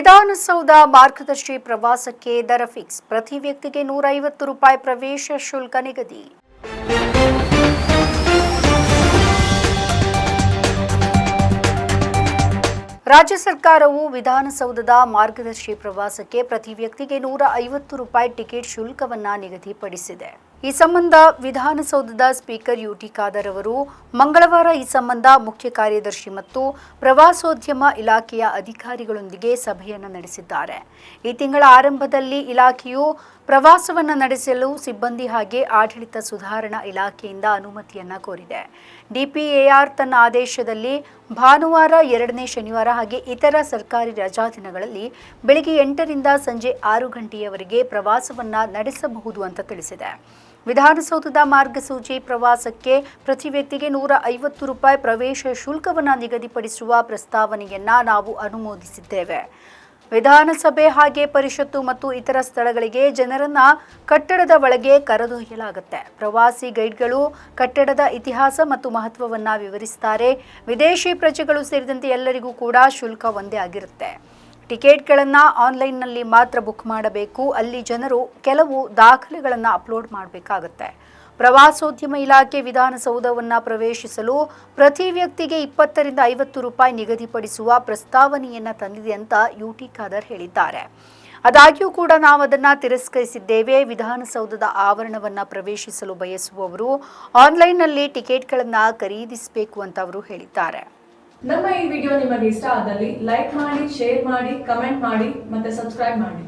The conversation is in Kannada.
ವಿಧಾನಸೌಧ ಮಾರ್ಗದರ್ಶಿ ಪ್ರವಾಸಕ್ಕೆ ದರ ಫಿಕ್ಸ್ ಪ್ರತಿ ವ್ಯಕ್ತಿಗೆ ನೂರ ಐವತ್ತು ರೂಪಾಯಿ ಪ್ರವೇಶ ಶುಲ್ಕ ನಿಗದಿ. ರಾಜ್ಯ ಸರ್ಕಾರವು ವಿಧಾನಸೌಧದ ಮಾರ್ಗದರ್ಶಿ ಪ್ರವಾಸಕ್ಕೆ ಪ್ರತಿ ವ್ಯಕ್ತಿಗೆ ನೂರ ಐವತ್ತು ರೂಪಾಯಿ ಟಿಕೆಟ್ ಶುಲ್ಕವನ್ನು ನಿಗದಿಪಡಿಸಿದೆ. ಈ ಸಂಬಂಧ ವಿಧಾನಸೌಧದ ಸ್ಪೀಕರ್ ಯುಟಿ ಖಾದರ್ ಅವರು ಮಂಗಳವಾರ ಈ ಸಂಬಂಧ ಮುಖ್ಯ ಕಾರ್ಯದರ್ಶಿ ಮತ್ತು ಪ್ರವಾಸೋದ್ಯಮ ಇಲಾಖೆಯ ಅಧಿಕಾರಿಗಳೊಂದಿಗೆ ಸಭೆಯನ್ನು ನಡೆಸಿದ್ದಾರೆ. ಈ ತಿಂಗಳ ಆರಂಭದಲ್ಲಿ ಇಲಾಖೆಯು ಪ್ರವಾಸವನ್ನು ನಡೆಸಲು ಸಿಬ್ಬಂದಿ ಹಾಗೆ ಆಡಳಿತ ಸುಧಾರಣಾ ಇಲಾಖೆಯಿಂದ ಅನುಮತಿಯನ್ನ ಕೋರಿದೆ. ಡಿಪಿಎಆರ್ ತನ್ನ ಆದೇಶದಲ್ಲಿ ಭಾನುವಾರ ಎರಡನೇ ಶನಿವಾರ ಹಾಗೆ ಇತರ ಸರ್ಕಾರಿ ರಜಾ ದಿನಗಳಲ್ಲಿ ಬೆಳಿಗ್ಗೆ ಎಂಟರಿಂದ ಸಂಜೆ ಆರು ಗಂಟೆಯವರೆಗೆ ಪ್ರವಾಸವನ್ನ ನಡೆಸಬಹುದು ಅಂತ ತಿಳಿಸಿದೆ. ವಿಧಾನಸೌಧದ ಮಾರ್ಗಸೂಚಿ ಪ್ರವಾಸಕ್ಕೆ ಪ್ರತಿ ವ್ಯಕ್ತಿಗೆ ನೂರ ಐವತ್ತು ರೂಪಾಯಿ ಪ್ರವೇಶ ಶುಲ್ಕವನ್ನು ನಿಗದಿಪಡಿಸುವ ಪ್ರಸ್ತಾವನೆಯನ್ನ ನಾವು ಅನುಮೋದಿಸಿದ್ದೇವೆ. ವಿಧಾನಸಭೆ ಹಾಗೆ ಪರಿಷತ್ತು ಮತ್ತು ಇತರ ಸ್ಥಳಗಳಿಗೆ ಜನರನ್ನ ಕಟ್ಟಡದ ಒಳಗೆ ಕರೆದೊಯ್ಯಲಾಗುತ್ತೆ ಪ್ರವಾಸಿ ಗೈಡ್ಗಳು ಕಟ್ಟಡದ ಇತಿಹಾಸ ಮತ್ತು ಮಹತ್ವವನ್ನ ವಿವರಿಸ್ತಾರೆ. ವಿದೇಶಿ ಪ್ರಜೆಗಳು ಸೇರಿದಂತೆ ಎಲ್ಲರಿಗೂ ಕೂಡ ಶುಲ್ಕ ಒಂದೇ ಆಗಿರುತ್ತೆ. ಟಿಕೆಟ್ಗಳನ್ನು ಆನ್ಲೈನ್ನಲ್ಲಿ ಮಾತ್ರ ಬುಕ್ ಮಾಡಬೇಕು. ಅಲ್ಲಿ ಜನರು ಕೆಲವು ದಾಖಲೆಗಳನ್ನು ಅಪ್ಲೋಡ್ ಮಾಡಬೇಕಾಗತ್ತೆ. ಪ್ರವಾಸೋದ್ಯಮ ಇಲಾಖೆ ವಿಧಾನಸೌಧವನ್ನು ಪ್ರವೇಶಿಸಲು ಪ್ರತಿ ವ್ಯಕ್ತಿಗೆ ಇಪ್ಪತ್ತರಿಂದ ಐವತ್ತು ರೂಪಾಯಿ ನಿಗದಿಪಡಿಸುವ ಪ್ರಸ್ತಾವನೆಯನ್ನು ತಂದಿದೆ ಅಂತ ಯುಟಿ ಖಾದರ್ ಹೇಳಿದ್ದಾರೆ. ಆದಾಗ್ಯೂ ಕೂಡ ನಾವು ಅದನ್ನ ತಿರಸ್ಕರಿಸಿದ್ದೇವೆ. ವಿಧಾನಸೌಧದ ಆವರಣವನ್ನ ಪ್ರವೇಶಿಸಲು ಬಯಸುವವರು ಆನ್ಲೈನ್ನಲ್ಲಿ ಟಿಕೆಟ್ಗಳನ್ನು ಖರೀದಿಸಬೇಕು ಅಂತ ಅವರು ಹೇಳಿದ್ದಾರೆ. ನಮ್ಮ ಈ ವಿಡಿಯೋ ನಿಮಗೆ ಇಷ್ಟ ಆದಲ್ಲಿ ಲೈಕ್ ಮಾಡಿ, ಶೇರ್ ಮಾಡಿ, ಕಮೆಂಟ್ ಮಾಡಿ ಮತ್ತೆ ಸಬ್ಸ್ಕ್ರೈಬ್ ಮಾಡಿ.